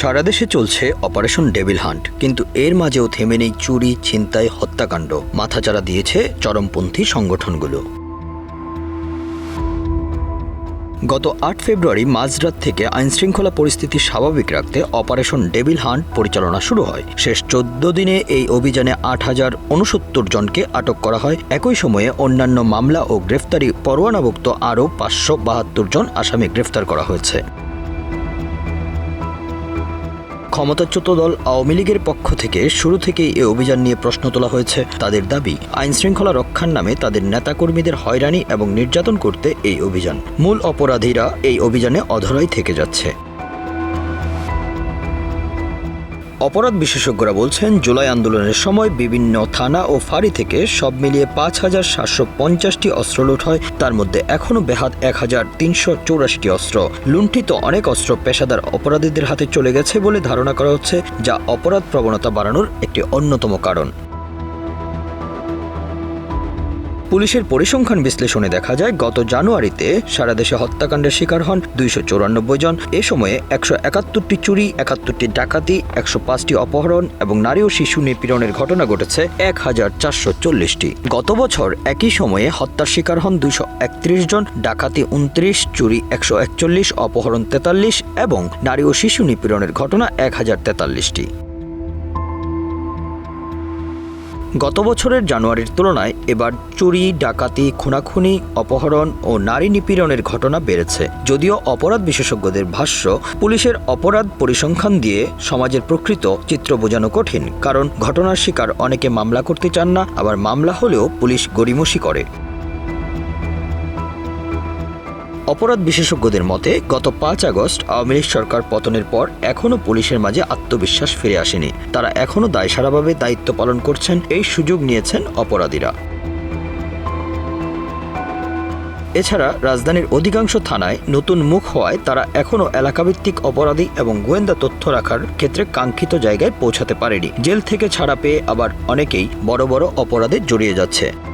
সারা দেশে চলছে operation devil hunt, কিন্তু এর মাঝেও থেমে নেই চুরি, ছিনতাই, হত্যাকাণ্ড। মাথাচাড়া দিয়েছে চরমপন্থী সংগঠনগুলো। গত আট ফেব্রুয়ারি মাঝরাত থেকে আইনশৃঙ্খলা পরিস্থিতি স্বাভাবিক রাখতে অপারেশন ডেভিল হান্ট পরিচালনা শুরু হয়। শেষ চোদ্দ দিনে এই অভিযানে আট হাজার উনসত্তর জনকে আটক করা হয়। একই সময়ে অন্যান্য মামলা ও গ্রেফতারি পরোয়ানাভুক্ত আরও পাঁচশো বাহাত্তর জন আসামি গ্রেফতার করা হয়েছে। ক্ষমতাচ্যুত দল আওয়ামী লীগের পক্ষ থেকে শুরু থেকেই এ অভিযান নিয়ে প্রশ্ন তোলা হয়েছে। তাদের দাবি আইন শৃঙ্খলা রক্ষার নামে তাদের নেতাকর্মীদের হয়রানি এবং নির্যাতন করতে এই অভিযান। মূল অপরাধীরা এই অভিযানে অধরাই থেকে যাচ্ছে। অপরাধ বিশেষজ্ঞরা বলছেন, জুলাই আন্দোলনের সময় বিভিন্ন থানা ও ফাঁড়ি থেকে সব মিলিয়ে পাঁচ হাজার সাতশো পঞ্চাশটি অস্ত্র লুট হয়। তার মধ্যে এখনও বেহাত এক হাজার তিনশো চৌরাশিটি অস্ত্র। লুণ্ঠিত অনেক অস্ত্র পেশাদার অপরাধীদের হাতে চলে গেছে বলে ধারণা করা হচ্ছে, যা অপরাধ প্রবণতা বাড়ানোর একটি অন্যতম কারণ। পুলিশের পরিসংখ্যান বিশ্লেষণে দেখা যায়, গত জানুয়ারিতে সারা দেশে হত্যাকাণ্ডের শিকার হন দুইশো চৌরানব্বই জন। এ সময়ে একশো একাত্তরটি চুরি, একাত্তরটি ডাকাতি, একশো পাঁচটি অপহরণ এবং নারী ও শিশু নিপীড়নের ঘটনা ঘটেছে এক হাজার চারশো চল্লিশটি। গত বছর একই সময়ে হত্যার শিকার হন দুইশো একত্রিশ জন, ডাকাতি উনত্রিশ, চুরি একশো একচল্লিশ, অপহরণ তেতাল্লিশ এবং নারী ও শিশু নিপীড়নের ঘটনা এক হাজার তেতাল্লিশটি। গত বছরের জানুয়ারির তুলনায় এবার চুরি, ডাকাতি, খুনাখুনি, অপহরণ ও নারী নিপীড়নের ঘটনা বেড়েছে। যদিও অপরাধ বিশেষজ্ঞদের ভাষ্য, পুলিশের অপরাধ পরিসংখ্যান দিয়ে সমাজের প্রকৃত চিত্র বোঝানো কঠিন, কারণ ঘটনার শিকার অনেকে মামলা করতে চান না, আবার মামলা হলেও পুলিশ গড়িমসি করে। অপরাধ বিশেষজ্ঞদের মতে, গত পাঁচ আগস্ট আওয়ামী লীগ সরকার পতনের পর এখনও পুলিশের মাঝে আত্মবিশ্বাস ফিরে আসেনি। তারা এখনও দায়সারাভাবে দায়িত্ব পালন করছেন, এই সুযোগ নিয়েছেন অপরাধীরা। এছাড়া রাজধানীর অধিকাংশ থানায় নতুন মুখ হওয়ায় তারা এখনও এলাকাভিত্তিক অপরাধী এবং গোয়েন্দা তথ্য রাখার ক্ষেত্রে কাঙ্ক্ষিত জায়গায় পৌঁছাতে পারেনি। জেল থেকে ছাড়া পেয়ে আবার অনেকেই বড় বড় অপরাধে জড়িয়ে যাচ্ছে।